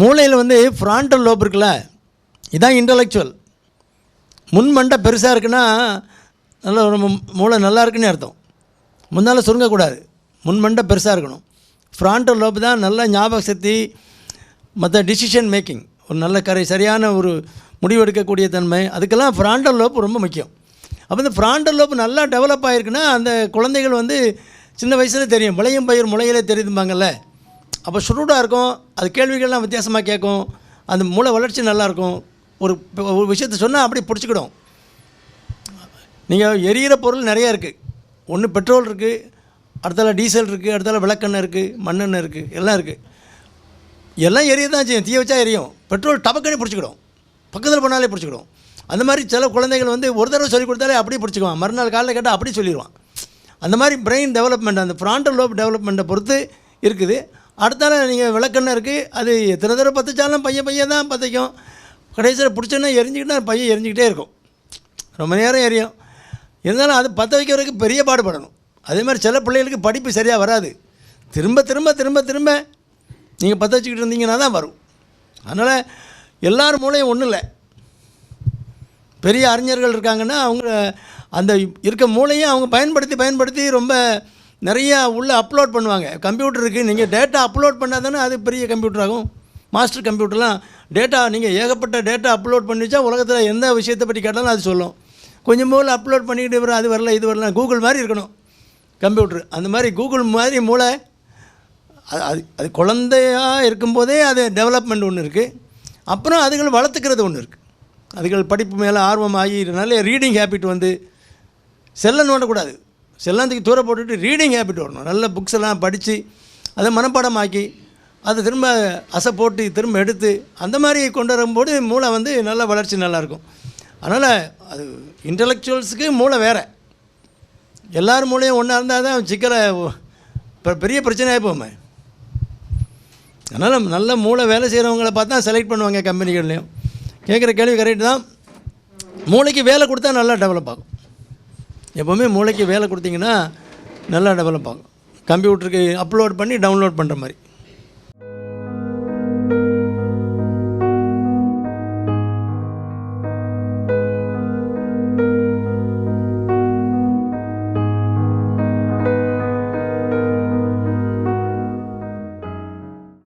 மூளையில் வந்து frontal lobe இருக்குல்ல இதான் இன்டலெக்சுவல் முன்மண்டை பெருசாக இருக்குன்னா நல்ல ரொம்ப மூளை நல்லா இருக்குன்னு அர்த்தம். முன்னால் சுருங்கக்கூடாது. முன்மண்டை பெருசாக இருக்கணும். ஃப்ராண்டல் லோப் தான் நல்ல ஞாபக சக்தி மற்ற டிசிஷன் மேக்கிங் ஒரு நல்ல கரை சரியான ஒரு முடிவெடுக்கக்கூடிய தன்மை. அதுக்கெல்லாம் ஃப்ராண்டல் லோப் ரொம்ப முக்கியம். அப்போ இந்த ஃப்ராண்டல் லோப் நல்லா டெவலப் ஆகிருக்குன்னா அந்த குழந்தைகள் வந்து சின்ன வயசில் தெரியும். விளையும் பயிர் முளையிலே தெரியுதும்பாங்கல்ல. அப்போ சுருடாக இருக்கும் அது கேள்விகள்லாம் வித்தியாசமாக கேட்கும் அந்த மூளை வளர்ச்சி நல்லாயிருக்கும் ஒரு ஒரு விஷயத்த சொன்னால் அப்படி பிடிச்சிக்கிடும். நீங்கள் எரியிற பொருள் நிறையா இருக்குது ஒன்று பெட்ரோல் இருக்குது அடுத்தால டீசல் இருக்குது அடுத்தால விளக்கெண்ணெய் இருக்குது மண்ணெண்ணெய் இருக்குது எல்லாம் இருக்குது எல்லாம் எரிய தான் செய்யும் தீய வச்சா எரியும். பெட்ரோல் டபக்கனே பிடிச்சிக்கிடும். பக்கத்தில் போனாலே பிடிச்சிக்கிடும். அந்த மாதிரி சில குழந்தைகள் வந்து ஒரு தடவை சொல்லி கொடுத்தாலே அப்படியே பிடிச்சிக்குவான். மறுநாள் காலையில் கேட்டால் அப்படியே சொல்லிடுவான் அந்த மாதிரி பிரெயின் டெவலப்மெண்ட் அந்த ஃப்ராண்டல் லோப் டெவலப்மெண்ட்டை பொறுத்து இருக்குது. அடுத்தால நீங்கள் விளக்கெண்ணெய் இருக்குது அது எத்தனை தடவை பற்றிச்சாலும் பையன் பையன் தான் பற்றிக்கும் கடைசியில் பிடிச்சோன்னா எரிஞ்சுக்கிட்டா பையன் எரிஞ்சிக்கிட்டே இருக்கும். ரொம்ப நேரம் எரியும். இருந்தாலும் அது பற்ற வைக்கிறதுக்கு பெரிய பாடுபடணும். அதே மாதிரி சில பிள்ளைகளுக்கு படிப்பு சரியாக வராது. திரும்ப திரும்ப திரும்ப திரும்ப நீங்கள் பற்ற வச்சுக்கிட்டு இருந்தீங்கன்னா தான் வரும். அதனால் எல்லார் மூலையும் ஒன்றும் இல்லை. பெரிய அறிஞர்கள் இருக்காங்கன்னா அவங்க அந்த இருக்க மூளையும் அவங்க பயன்படுத்தி பயன்படுத்தி ரொம்ப நிறையா உள்ளே அப்லோட் பண்ணுவாங்க. கம்ப்யூட்டர் இருக்குது நீங்கள் டேட்டா அப்லோட் பண்ணால் தானே அது பெரிய கம்ப்யூட்டர் ஆகும். மாஸ்டர் கம்ப்யூட்டர்லாம் டேட்டா நீங்கள் ஏகப்பட்ட டேட்டா அப்லோட் பண்ணிச்சா உலகத்தில் எந்த விஷயத்தை பற்றி கேட்டாலும் அது சொல்லும். கொஞ்சம் போல் அப்லோட் பண்ணிக்கிட்டு வரும் அது வரல இது வரல கூகுள் மாதிரி இருக்கணும். கம்ப்யூட்டர் அந்த மாதிரி கூகுள் மாதிரி மூளை அது அது அது இருக்கும்போதே அது டெவலப்மெண்ட் ஒன்று இருக்குது அப்புறம் அதுகள் வளர்த்துக்கிறது ஒன்று இருக்குது அதுகள் படிப்பு மேலே ஆர்வம் ஆகி நல்ல ரீடிங் ஹேபிட் வந்து செல்லை நோண்டக்கூடாது. செல்லாந்துக்கு தூர போட்டுட்டு ரீடிங் ஹேபிட் வரணும். நல்ல புக்ஸ் எல்லாம் படித்து அதை மனப்பாடமாக்கி அதை திரும்ப அசை போட்டு திரும்ப எடுத்து அந்த மாதிரி கொண்டு வரும்போது மூளை வந்து நல்ல வளர்ச்சி நல்லாயிருக்கும். அதனால் அது இன்டலெக்சுவல்ஸுக்கு மூளை வேறு. எல்லார் மூலையும் ஒன்றா இருந்தால் தான் சிக்கலை இப்போ பெரிய பிரச்சனையாக போமே அதனால் நல்ல மூளை வேலை செய்கிறவங்கள பார்த்தா செலக்ட் பண்ணுவாங்க கம்பெனிகள்லேயும் கேட்குற கேள்வி கரெக்ட் தான். மூளைக்கு வேலை கொடுத்தா நல்லா டெவலப் ஆகும். எப்போவுமே மூளைக்கு வேலை கொடுத்தீங்கன்னா நல்லா டெவலப் ஆகும். கம்ப்யூட்டருக்கு அப்லோட் பண்ணி டவுன்லோட் பண்ணுற மாதிரி.